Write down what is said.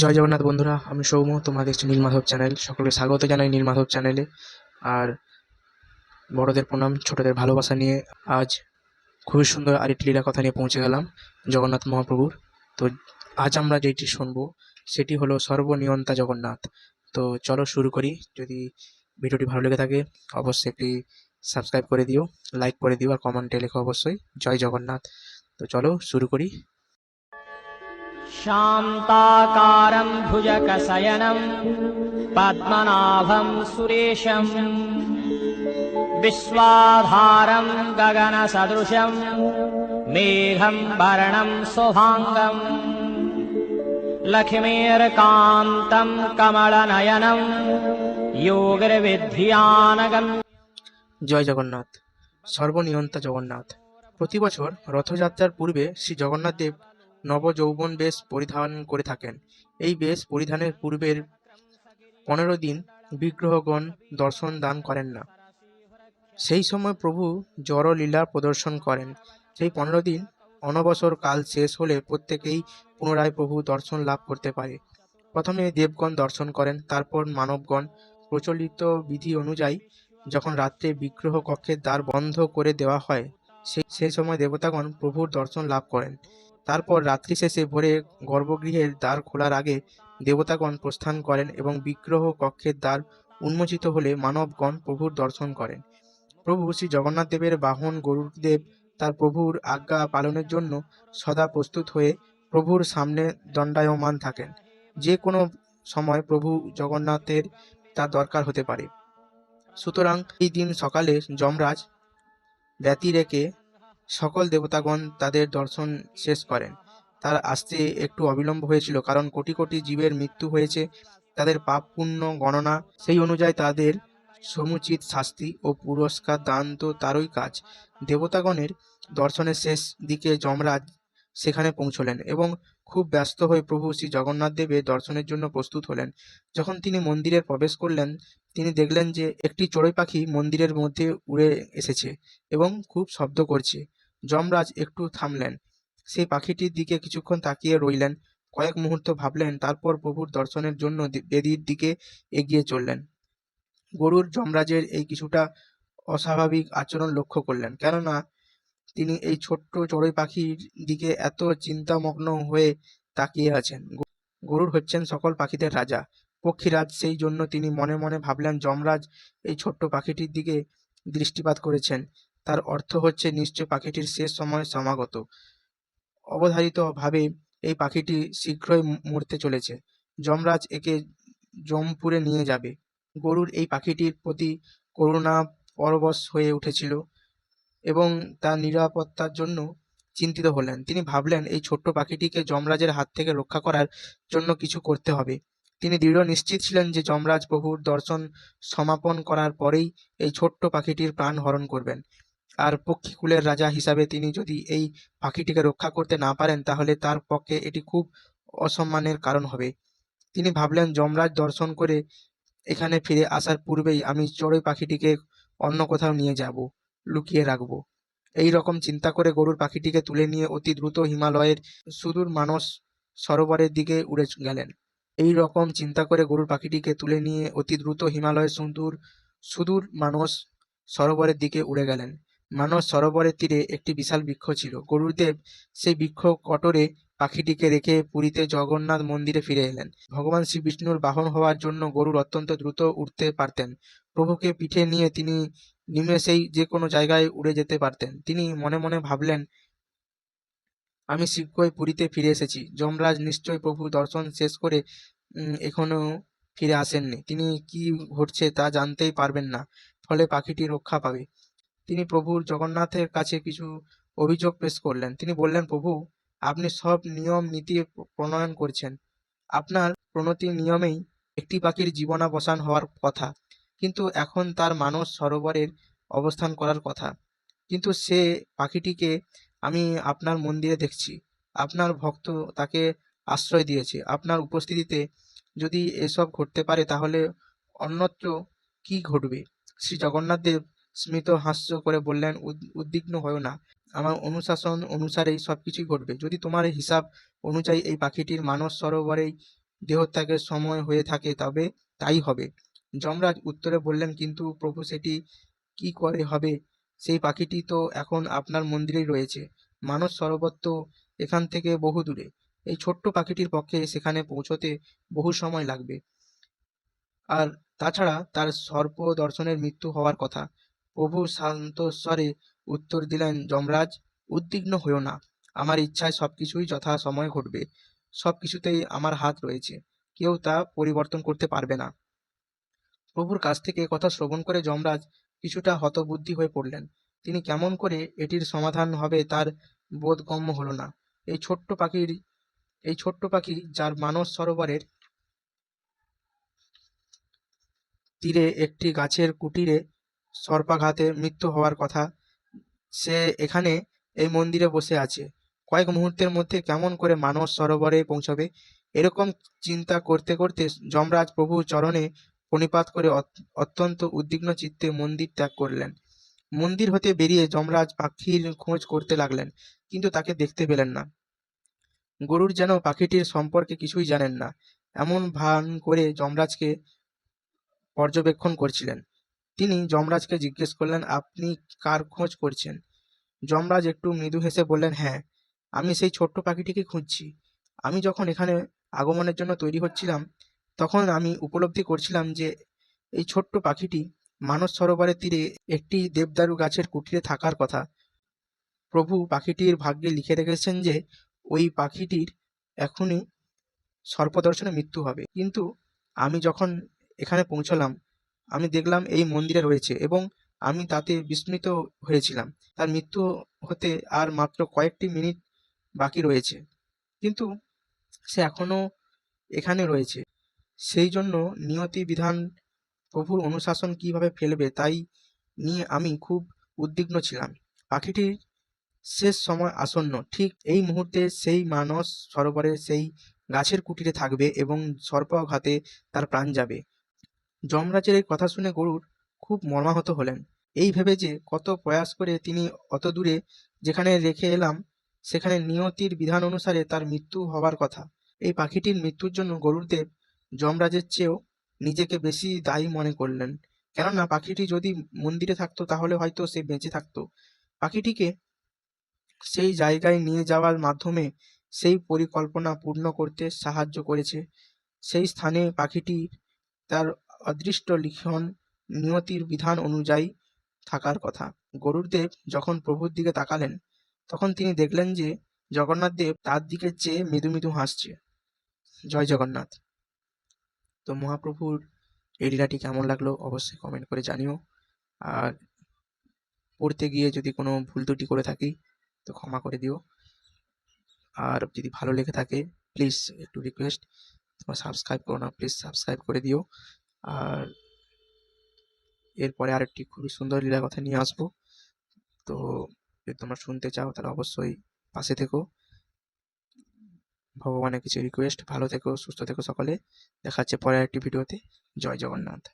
জয় জগন্নাথ বন্ধুরা, আমি সৌম তোমরা দেখছ নীলমাধব চ্যানেল। সকলকে স্বাগত জানাই নীলমাধব চ্যানেলে। আর বড়দের প্রণাম, ছোটদের ভালোবাসা নিয়ে আজ খুবই সুন্দর আরেকটি লীলা কথা নিয়ে পৌঁছে গেলাম, জগন্নাথ মহাপ্রভুর। তো আজ আমরা যেটি শুনব, সেটি হলো সর্বনিয়ন্তা জগন্নাথ। তো চলো শুরু করি। যদি ভিডিওটি ভালো লেগে থাকে, অবশ্যই একটি সাবস্ক্রাইব করে দিও, লাইক করে দিও, আর কমেন্টে লেখো অবশ্যই, জয় জগন্নাথ। তো চলো শুরু করি। शान्ताकारं भुजगशयनं पद्मनाभं सुरेशम् विश्वाधारं गगनसदृशं मेघं वर्णं शुभाङ्गम् लक्ष्मीर्कान्तं कमलनयनं योगिर्विद्यानगम् জয় জগন্নাথ সর্বনিয়ন্তা জগন্নাথ প্রতি বছর রথযাত্রার পূর্বে শ্রী জগন্নাথ দেব নবযৌবন বেশ পরিধান করে থাকেন। এই বেশ পরিধানের পূর্বের পনেরো দিন বিগ্রহগণ দর্শন দান করেন না। সেই সময় প্রভু জড়লীলা প্রদর্শন করেন। সেই পনেরো দিন অনবসর কাল শেষ হলে প্রত্যেকেই পুনরায় প্রভু দর্শন লাভ করতে পারে। প্রথমে দেবগণ দর্শন করেন, তারপর মানবগণ। প্রচলিত বিধি অনুযায়ী যখন রাত্রে বিগ্রহ কক্ষের দ্বার বন্ধ করে দেওয়া হয় সেই সেই সময় দেবতাগণ প্রভুর দর্শন লাভ করেন। তারপর রাত্রি শেষে ভোরে গর্ভগৃহের দ্বার খোলার আগে দেবতাগণ প্রস্থান করেন এবং বিগ্রহ কক্ষের দ্বার উন্মোচিত হলে মানবগণ প্রভুর দর্শন করেন। প্রভু শ্রী জগন্নাথ দেবের বাহন গরুদেব তার প্রভুর আজ্ঞা পালনের জন্য সদা প্রস্তুত হয়ে প্রভুর সামনে দণ্ডায়মান থাকেন। যে কোনো সময় প্রভু জগন্নাথের তা দরকার হতে পারে। সুতরাং এই দিন সকালে যমরাজ ব্যতি রেখে সকল দেবতাগণ তাদের দর্শন শেষ করেন। তার আসতে একটু অবিলম্ব হয়েছিল, কারণ কোটি কোটি জীবের মৃত্যু হয়েছে, তাদের পাপ পুণ্য গণনা, সেই অনুযায়ী তাদের সমুচিত শাস্তি ও পুরস্কার দান তো তারই কাজ। দেবতাগণের দর্শনের শেষ দিকে যমরাজ সেখানে পৌঁছলেন এবং খুব ব্যস্ত হয়ে প্রভু শ্রী জগন্নাথ দেবের দর্শনের জন্য প্রস্তুত হলেন। যখন তিনি মন্দিরে প্রবেশ করলেন, তিনি দেখলেন যে একটি চড়ুই পাখি মন্দিরের মধ্যে উড়ে এসেছে এবং খুব শব্দ করছে। যমরাজ একটু থামলেন। সেই পাখিটির দিকে কিছুক্ষণ তাকিয়ে রইলেন। কয়েক মুহূর্ত ভাবলেন, তারপর প্রভুর দর্শনের জন্য বেদির দিকে এগিয়ে চললেন। গরুর যমরাজের এই কিছুটা অস্বাভাবিক আচরণ লক্ষ্য করলেন, কেননা তিনি এই ছোট্ট চড়ুই পাখির দিকে এত চিন্তামগ্ন হয়ে তাকিয়ে আছেন। গরুর হচ্ছেন সকল পাখিদের রাজা। পক্ষীরাজ সেই জন্য তিনি মনে মনে ভাবলেন, যমরাজ এই ছোট্ট পাখিটির দিকে দৃষ্টিপাত করেছেন। তার অর্থ হচ্ছে নিশ্চয় পাখিটির শেষ সময় সমাগত। অবধারিতভাবে এই পাখিটি শীঘ্রই মরতে চলেছে। যমরাজ একে জমপুরে নিয়ে যাবে। গরুর এই পাখিটির প্রতি করুণা পরবশ হয়ে উঠেছিল এবং তার নিরাপত্তার জন্য চিন্তিত হলেন। তিনি ভাবলেন, এই ছোট্ট পাখিটিকে যমরাজের হাত থেকে রক্ষা করার জন্য কিছু করতে হবে। তিনি দৃঢ় নিশ্চিত ছিলেন যে যমরাজ প্রভুর দর্শন সমাপন করার পরেই এই ছোট্ট পাখিটির প্রাণ হরণ করবেন। আর পক্ষীকুলের রাজা হিসাবে তিনি যদি এই পাখিটিকে রক্ষা করতে না পারেন, তাহলে তার পক্ষে এটি খুব অসম্মানের কারণ হবে। তিনি ভাবলেন, যমরাজ দর্শন করে এখানে ফিরে আসার পূর্বেই আমি চড়ুই পাখিটিকে অন্য কোথাও নিয়ে যাব, লুকিয়ে রাখব। এই রকম চিন্তা করে গরুর পাখিটিকে তুলে নিয়ে অতি দ্রুত হিমালয়ের সুদূর মানস সরোবরের দিকে উড়ে গেলেন। এই রকম চিন্তা করে গরুর পাখিটিকে তুলে নিয়ে অতি দ্রুত হিমালয়ের সুদূর সুদূর মানস সরোবরের দিকে উড়ে গেলেন। মানস সরোবরের তীরে একটি বিশাল বৃক্ষ ছিল। গরুদেব সেই বৃক্ষ কটরে পাখিটিকে রেখে পুরীতে জগন্নাথ মন্দিরে ফিরে এলেন। ভগবান শ্রী বিষ্ণুর বাহন হওয়ার জন্য গরুর অত্যন্ত দ্রুত উঠতে পারতেন। প্রভুকে পিঠে নিয়ে তিনি নিমেষেই যে কোনো জায়গায় উড়ে যেতে পারতেন। তিনি মনে মনে ভাবলেন, আমি শীঘ্রই পুরীতে ফিরে এসেছি। যমরাজ নিশ্চয়ই প্রভু দর্শন শেষ করে এখনও ফিরে আসেননি। তিনি কি ঘটছে তা জানতেই পারবেন না। ফলে পাখিটি রক্ষা পাবে। তিনি প্রভুর জগন্নাথের কাছে কিছু অভিযোগ পেশ করলেন। তিনি বললেন, প্রভু, আপনি সব নিয়ম, নীতি প্রণয়ন করছেন। আপনার প্রণতি নিয়মেই একটি পাখির জীবনাবসান হওয়ার কথা। কিন্তু এখন তার মানস সরোবরের অবস্থান করার কথা। কিন্তু সে পাখিটিকে আমি আপনার মন্দিরে দেখছি। আপনার ভক্ত তাকে আশ্রয় দিয়েছে। আপনার উপস্থিতিতে যদি এসব ঘটতে পারে, তাহলে অন্যত্র কি ঘটবে? শ্রী জগন্নাথ দেব স্মিত হাস্য করে বললেন উদ্বিগ্ন হও না। আমার অনুশাসন অনুসারেই সব কিছুই ঘটবে। যদি তোমার হিসাব অনুযায়ী এই পাখিটির মানস সরোবরেই দেহত্যাগের সময় হয়ে থাকে, তবে তাই হবে। যমরাজ উত্তরে বললেন, কিন্তু প্রভু, সেটি কি করে হবে? সেই পাখিটি তো এখন আপনার মন্দিরেই রয়েছে। মানস সরোবর তো এখান থেকে বহু দূরে। এই ছোট্ট পাখিটির পক্ষে সেখানে পৌঁছতে বহু সময় লাগবে। আর তাছাড়া তার সর্প দর্শনের মৃত্যু হওয়ার কথা। প্রভু শান্ত স্বরে উত্তর দিলেন, যমরাজ, উদ্বিগ্ন হইও না। আমার ইচ্ছায় সবকিছুই যথা সময়ে ঘটবে। সব কিছুতেই আমার হাত রয়েছে। কেউ তা পরিবর্তন করতে পারবে না। প্রভুর কাছ থেকে কথা শ্রবণ করে যমরাজ কিছুটা হতবুদ্ধি হয়ে পড়লেন। তিনি কেমন করে এটির সমাধান হবে তার বোধগম্য হলো না। এই ছোট্ট পাখির, এই ছোট্ট পাখি যার মানস সরোবরের তীরে একটি গাছের কুটিরে সর্পাঘাতে মৃত্যু হওয়ার কথা। সে এখানে এই মন্দিরে বসে আছে। কয়েক মুহূর্তের মধ্যে কেমন করে মানস সরোবরে পৌঁছবে, এরকম চিন্তা করতে করতে যমরাজ প্রভু চরণে প্রণিপাত করে অত- অত্যন্ত উদ্বিগ্ন চিত্তে মন্দির ত্যাগ করলেন। মন্দির হতে বেরিয়ে যমরাজ পাখির খোঁজ করতে লাগলেন, কিন্তু তাকে দেখতে পেলেন না। গরুর যেন পাখিটির সম্পর্কে কিছুই জানেন না, এমন ভান করে যমরাজকে পর্যবেক্ষণ করছিলেন। তিনি যমরাজকে জিজ্ঞেস করলেন, আপনি কার খোঁজ করছেন? যমরাজ একটু মৃদু হেসে বললেন হ্যাঁ আমি সেই ছোট্ট পাখিটিকে খুঁজছি। আমি যখন এখানে আগমনের জন্য তৈরি হচ্ছিলাম, তখন আমি উপলব্ধি করছিলাম যে এই ছোট্ট পাখিটি মানস সরোবরের তীরে একটি দেবদারু গাছের কুটিরে থাকার কথা। প্রভু পাখিটির ভাগ্যে লিখে রেখেছেন যে, ওই পাখিটির এখনই সর্পদর্শনে মৃত্যু হবে। কিন্তু আমি যখন এখানে পৌঁছলাম আমি দেখলাম এই মন্দিরে রয়েছে এবং আমি তাতে বিস্মিত হয়েছিলাম। তার মৃত্যু হতে আর মাত্র কয়েকটি মিনিট বাকি রয়েছে। কিন্তু সে এখনও এখানে রয়েছে। সেই জন্য নিয়তি বিধান প্রভুর অনুশাসন কীভাবে ফেলবে তাই নিয়ে আমি খুব উদ্বিগ্ন ছিলাম। পাখিটির শেষ সময় আসন্ন। ঠিক এই মুহূর্তে সেই মানস সরোবরে সেই গাছের কুটিরে থাকবে এবং সর্পাঘাতে তার প্রাণ যাবে। যমরাজের এই কথা শুনে গরুর খুব মর্মাহত হলেন। এই ভেবে যে কত প্রয়াস করে তিনি অত দূরে যেখানে রেখে এলাম, সেখানে নিয়তির বিধান অনুসারে তার মৃত্যু হবার কথা। এই পাখিটির মৃত্যুর জন্য গরুরদেব যমরাজের চেয়েও নিজেকে বেশি দায়ী মনে করলেন। কেননা পাখিটি যদি মন্দিরে থাকতো, তাহলে হয়তো সে বেঁচে থাকতো। পাখিটিকে সেই জায়গায় নিয়ে যাওয়ার মাধ্যমে সেই পরিকল্পনা পূর্ণ করতে সাহায্য করেছে। সেই স্থানে পাখিটি তার অদৃষ্ট লিখন নিয়তির বিধান অনুযায়ী থাকার কথা। গরুরদেব যখন প্রভুর দিকে তাকালেন, তখন তিনি দেখলেন যে জগন্নাথ দেব তার দিকে চেয়ে মৃদু মৃদু হাসছে। জয় জগন্নাথ। তো মহাপ্রভুর এই লীলাটি কেমন লাগল অবশ্যই কমেন্ট করে জানিও। আর পড়তে গিয়ে যদি কোনো ভুল ত্রুটি করে থাকি, তো ক্ষমা করে দিও। আর যদি ভালো লেগে থাকে প্লিজ একটু রিকোয়েস্ট তোমার সাবস্ক্রাইব করো না প্লিজ সাবস্ক্রাইব করে দিও। আর এরপরে আরেকটি খুবই সুন্দর লীলা কথা নিয়ে আসব। তো যদি তোমরা শুনতে চাও, তাহলে অবশ্যই পাশে থেকো। ভগবানের কিছু রিকোয়েস্ট ভালো থেকো, সুস্থ থেকো সকলে। দেখা হচ্ছে পরের একটি ভিডিওতে। জয় জগন্নাথ।